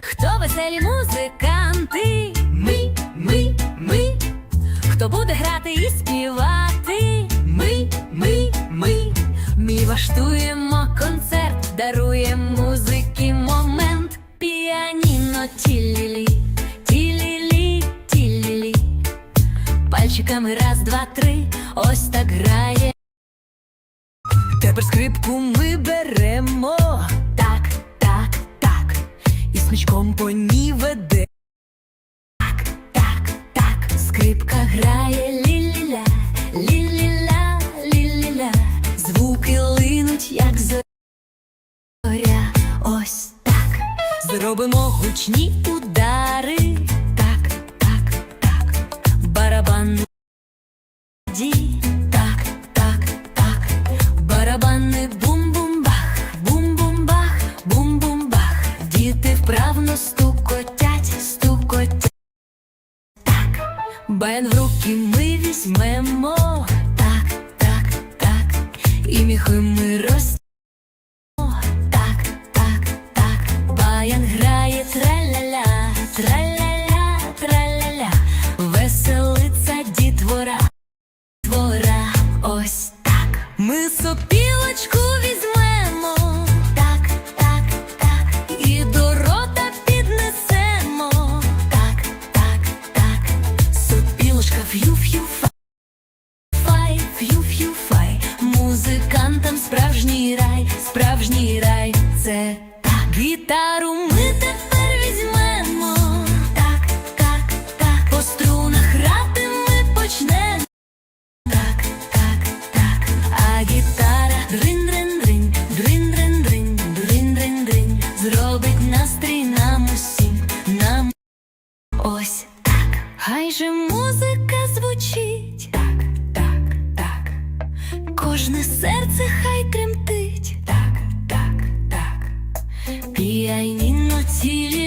Хто веселі музиканти? Ми, ми, ми. Хто буде грати і співати? Ми, ми, ми. Ми влаштуємо концерт, даруємо музики момент. Піаніно тілілі, тілілі, тілілі. Пальчиками раз, два, три, ось так грає. Тепер скрипку ми беремо. Смичком по веде. Так, так, так. Скрипка грає лі-лі-ля, лі-лі-ля, лі-лі-ля. Звуки линуть, як зоря. Ось так. Зробимо гучні удари. Так, так, так. Барабан. Ді, бен в руки ми візьмемо. Так, так, так. І міхи ми роз. Так, так, так. Баян грає траля-ля, траля-ля, траля-ля. Веселиться дітвора твора, ось так. Ми сопілочку ф'ю-ф'ю-фай, фай, фай, музикантам справжній рай, справжній рай, це так. Гітару ми тепер візьмемо. Так, так, так, по струнах грати ми почнемо. Так, так, так, а гітара дрин дрин дрин дрин дрин дрин дрин дрин дрин зробить настрій нам усім, нам. Ось так, хай же звучить. Так, так, так, кожне серце хай тремтить, так, так, так, піаніно цілі.